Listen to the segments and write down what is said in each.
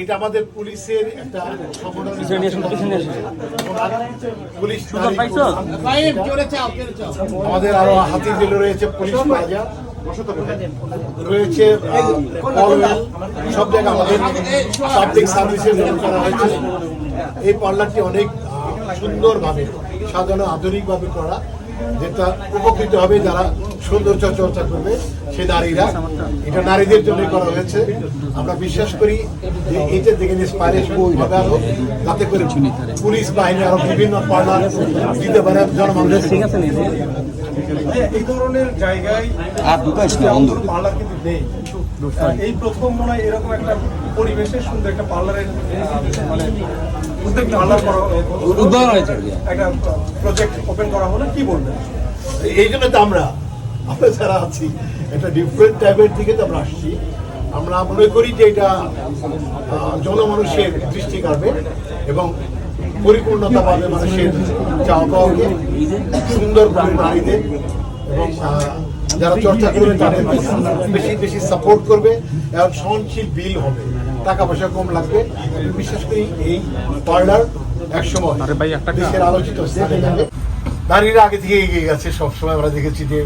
এটা আমাদের পুলিশের একটা। পুলিশ আমাদের আরও হাতি জেল রয়েছে পুলিশ রয়েছে সব জায়গায় আমাদের পাবলিক সার্ভিসের করা হয়েছে। এই পার্লারটি অনেক সুন্দরভাবে সাজানো আধুনিকভাবে করা যেটা উপকৃত হবে যারা সৌন্দর্য চর্চা করবে সে নারীরা। এটা নারীদের জন্য করা হয়েছে। আমরা বিশ্বাস করি যে এইটা থেকে ইন্সপাইরেশন হবে আরও যাতে করে পুলিশ বাহিনী আরও বিভিন্ন পার্লার দিতে পারে জনমানুষের ঠিক আছে নি এই ধরনের জায়গায় আর দুটো পার্লার কিন্তু নেই। এই প্রথম মনে হয় এরকম একটা পরিবেশে সুন্দর একটা পার্লারের মানে উদ্বোধন হয়েছে একটা প্রজেক্ট ওপেন করা হলো কি বলবেন? এই জন্য তো আমরা আমরা যারা আছি একটা ডিফারেন্ট টাইপের দিকে তো আমরা আসছি। আমরা মনে করি যে এটা জনমানুষের দৃষ্টি কাড়বে এবং পরিপূর্ণতা পাবে মানুষের চাওয়া পাওয়াকে সুন্দর করে নারীদের এবং যারা চর্চা করবে তাদের বেশি বেশি সাপোর্ট করবে এবং সহনশীল বিল হবে। টাকা পয়সা কম লাগবে। বিশেষ করে এই পার্লার একসময় দেশের আলোচিত নারীরা আগে থেকে এগিয়ে গেছে। সবসময় আমরা দেখেছি যে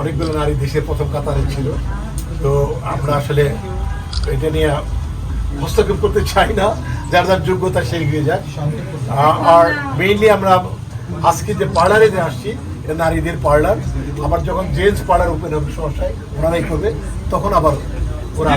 অনেকগুলো নারী দেশের প্রথম কাতারে ছিল। তো আমরা আসলে এটা নিয়ে হস্তক্ষেপ করতে চাই না। যার যার যোগ্যতা সে এগিয়ে যায় আর মেইনলি আমরা আজকে যে পার্লারে যে আসছি এটা নারীদের পার্লার আবার যখন জেন্টস পার্লার ওপেন হবে সমস্যায় ওনারাই করবে। তখন আবার ওরা